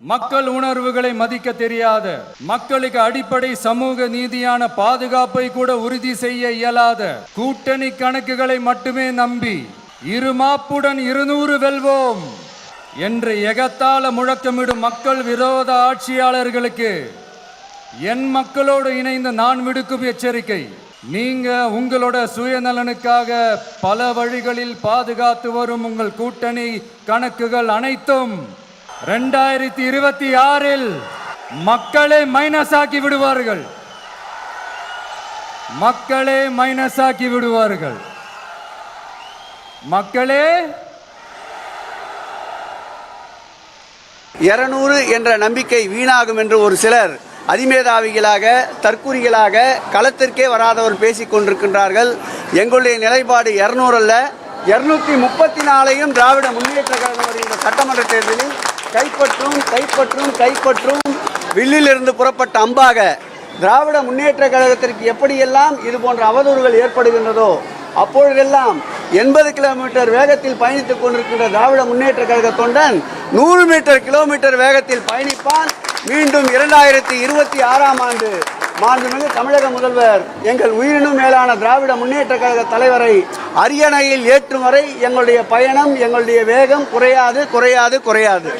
மக்கள் உணர்வுகளை மதிக்க தெரியாத மக்களுக்கு அடிப்படை சமூக நீதியான பாதுகாப்பை கூட உறுதி செய்ய இயலாத கூட்டணி கணக்குகளை மட்டுமே நம்பி இருமாப்புடன் இருநூறு வெல்வோம் என்று எகத்தால முழக்கமிடும் மக்கள் விரோத ஆட்சியாளர்களுக்கு என் மக்களோடு இணைந்து நான் விடுக்கும் எச்சரிக்கை. நீங்க உங்களோட சுயநலனுக்காக பல வழிகளில் பாதுகாத்து வரும் உங்கள் கூட்டணி கணக்குகள் அனைத்தும் ரெண்டாயிரத்தி இருபத்தி ஆறில் மக்களை மைனஸ் ஆக்கி விடுவார்கள். மக்களே மைனஸ் ஆக்கி விடுவார்கள். மக்களே. இருநூறு என்ற நம்பிக்கை வீணாகும் என்று ஒரு சிலர் அதிமேதாவிகளாக தற்குறிகளாக களத்திற்கே வராதவர் பேசிக் கொண்டிருக்கின்றார்கள். எங்களுடைய நிலைப்பாடு இருநூறு அல்ல. இருநூத்தி முப்பத்தி நாலையும் திராவிட முன்னேற்ற கழகம் வருகின்ற சட்டமன்ற தேர்தலில் கைப்பற்றும் கைப்பற்றும் கைப்பற்றும். வில்லிலிருந்து புறப்பட்ட அம்பாக திராவிட முன்னேற்ற கழகத்திற்கு எப்படியெல்லாம் இது போன்ற அவதூறுகள் ஏற்படுகின்றதோ அப்பொழுதெல்லாம் எண்பது கிலோமீட்டர் வேகத்தில் பயணித்துக் கொண்டிருக்கின்ற திராவிட முன்னேற்ற கழக தொண்டன் நூறு மீட்டர் கிலோமீட்டர் வேகத்தில் பயணிப்பான். மீண்டும் இரண்டாயிரத்தி இருபத்தி ஆறாம் ஆண்டு மாண்புமிகு தமிழக முதல்வர் எங்கள் உயிரினும் மேலான திராவிட முன்னேற்ற கழக தலைவரை அரியணையில் ஏற்றும் வரை எங்களுடைய பயணம் எங்களுடைய வேகம் குறையாது குறையாது குறையாது.